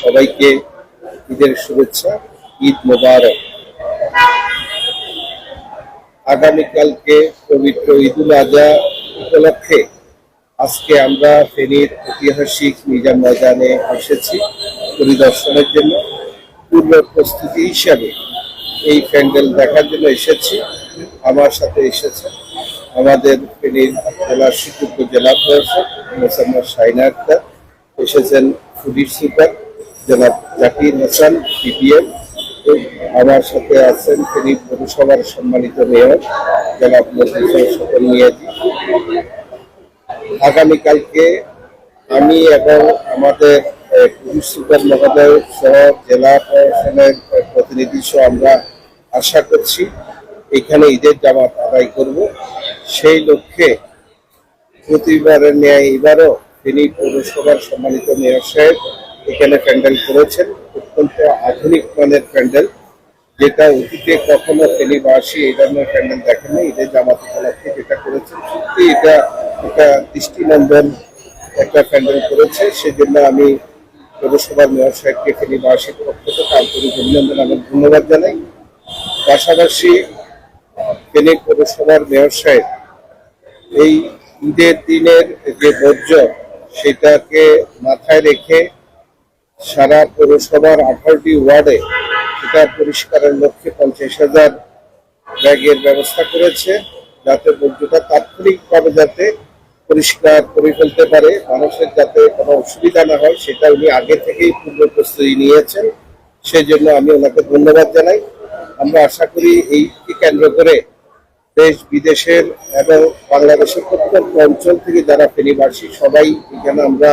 সবাইকে ঈদের শুভেচ্ছা, ঈদ মোবারক। আগামীকালকে পবিত্র ঈদুল আজহা উপলক্ষে আজকে আমরা ফেনীর ঐতিহাসিক নিজাম ময়দানে এসেছি পরিদর্শনের জন্য। পূর্ব প্রস্তুতি হিসাবে এই প্যান্ডেল দেখার জন্য এসেছি। আমার সাথে এসেছে আমাদের ফেনীর জেলার সুযোগ্য জেলা প্রশাসক মোসাম্মদ শাহিনা আক্তার। এসেছেন পুলিশ সুপার। জনাব জাকির হাসান পিপিএম আমার সাথে আছেন ফেনী পৌরসভার সম্মানিত মেয়র, জনাব মজলিসুল সকল মিয়াজি। আগামীকালকে আমি এবং আমাদের পুলিশ সুপার মহোদয় সহ জেলা প্রশাসনের প্রতিনিধি সহ আমরা আশা করছি এখানে ঈদের জামাত আদায় করব। সেই লক্ষ্যে প্রতিবারের ন্যায় এবারও তিনি পৌরসভার সম্মানিত মেয়র সাহেব এখানে প্যান্ডেল করেছেন। অত্যন্ত আধুনিক মানের প্যান্ডেল, যেটা অতীতে কখনো ফেনীবাসী এই ধরনের প্যান্ডেল দেখেনি ঈদের জামাত উপলক্ষে যেটা করেছেন। সত্যি এটা একটা দৃষ্টিনন্দন একটা প্যান্ডেল করেছে। সেজন্য আমি পৌরসভার মেয়র সাহেবকে ফেনীবাসীর পক্ষ থেকে আন্তরিক অভিনন্দন এবং ধন্যবাদ জানাই। পাশাপাশি, ফেনী পৌরসভার মেয়র সাহেব, এই ঈদের দিনের যে বর্জ্য, সেটাকে মাথায় রেখে সারা পৌরসভার আঠারোটি ওয়ার্ডে সেটা পরিষ্কারের লক্ষ্যে পঞ্চাশ হাজার ব্যাগের ব্যবস্থা করেছে, যাতে বর্জ্যটা তাৎক্ষণিকভাবে যাতে পরিষ্কার করে ফেলতে পারে, মানুষের যাতে কোনো অসুবিধা না হয়, সেটা উনি আগে থেকেই পূর্ব প্রস্তুতি নিয়েছেন। সেই জন্য আমি ওনাকে ধন্যবাদ জানাই। আমরা আশা করি এইটি কেন্দ্র করে দেশ, বিদেশের এবং বাংলাদেশের প্রত্যন্ত অঞ্চল থেকে যারা ফেনীবাসী, সবাই এখানে আমরা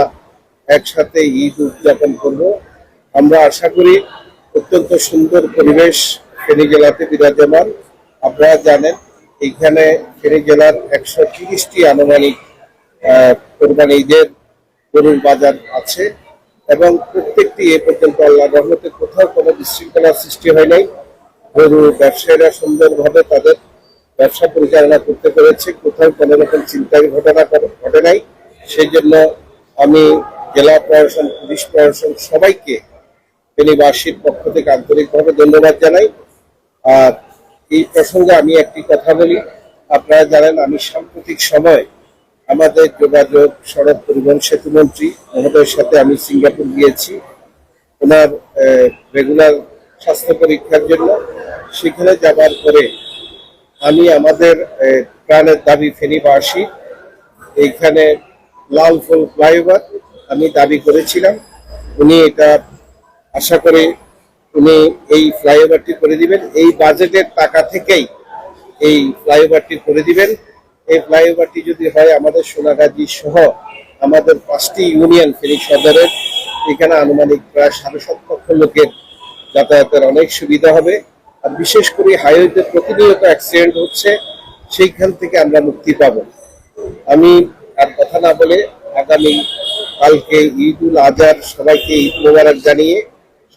একসাথে ঈদ উদযাপন করব। আমরা আশা করি অত্যন্ত সুন্দর পরিবেশ ফেনী জেলাতে বিরাজমান। আপনারা জানেন এইখানে ফেনী জেলার একশো তিরিশটি আনুমানিক কোরবানি ঈদের গরুর বাজার আছে এবং প্রত্যেকটি এ পর্যন্ত আল্লাহ রহমতে কোথাও কোনো বিশৃঙ্খলার সৃষ্টি হয় নাই। গরু ব্যবসায়ীরা সুন্দরভাবে তাদের ব্যবসা পরিচালনা করতে পেরেছে। কোথাও কোনো রকম চিন্তার ঘটনা ঘটে নাই। সেই জন্য আমি জেলা প্রশাসন, পুলিশ প্রশাসন সবাইকে ফেনীবাসীর পক্ষ থেকে আন্তরিকভাবে ধন্যবাদ জানাই। আর এই প্রসঙ্গে আমি একটি কথা বলি। আপনারা জানেন আমি সাম্প্রতিক সময় আমাদের যোগাযোগ, সড়ক পরিবহন সেতু মন্ত্রী মহোদয়ের সাথে আমি সিঙ্গাপুর গিয়েছি। ওনার রেগুলার স্বাস্থ্য পরীক্ষার জন্য। সেখানে যাবার পরে আমি আমাদের প্রাণের দাবি ফেনীবাসী এইখানে লাল ফুল ফ্লাইওভার। আমি দাবি করেছিলাম, উনি এটা আশা করে উনি এই ফ্লাইওভারটি করে দিবেন। এই বাজেটের টাকা থেকেই এই ফ্লাইওভারটি করে দিবেন। এই ফ্লাইওভারটি যদি হয় আমাদের সোনাগাজী সহ আমাদের পাঁচটি ইউনিয়ন ফেনী সদরের, এখানে আনুমানিক প্রায় সাড়ে সাত লক্ষ লোকের যাতায়াতের অনেক সুবিধা হবে। আর বিশেষ করে হাইওয়েতে প্রতিনিয়ত অ্যাক্সিডেন্ট হচ্ছে, সেইখান থেকে আমরা মুক্তি পাবো। আমি আর কথা না বলে আগামী কালকে ঈদ উল আজহার সবাইকে ঈদ মোবারক জানিয়ে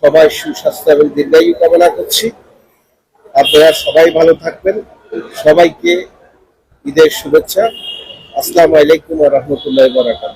সবাই সুস্বাস্থ্য এবং দীর্ঘায়ু কামনা করছি। আপনারা সবাই ভালো থাকবেন। সবাইকে ঈদের শুভেচ্ছা। আসসালামু আলাইকুম রহমতুল্লাহ বরাকাত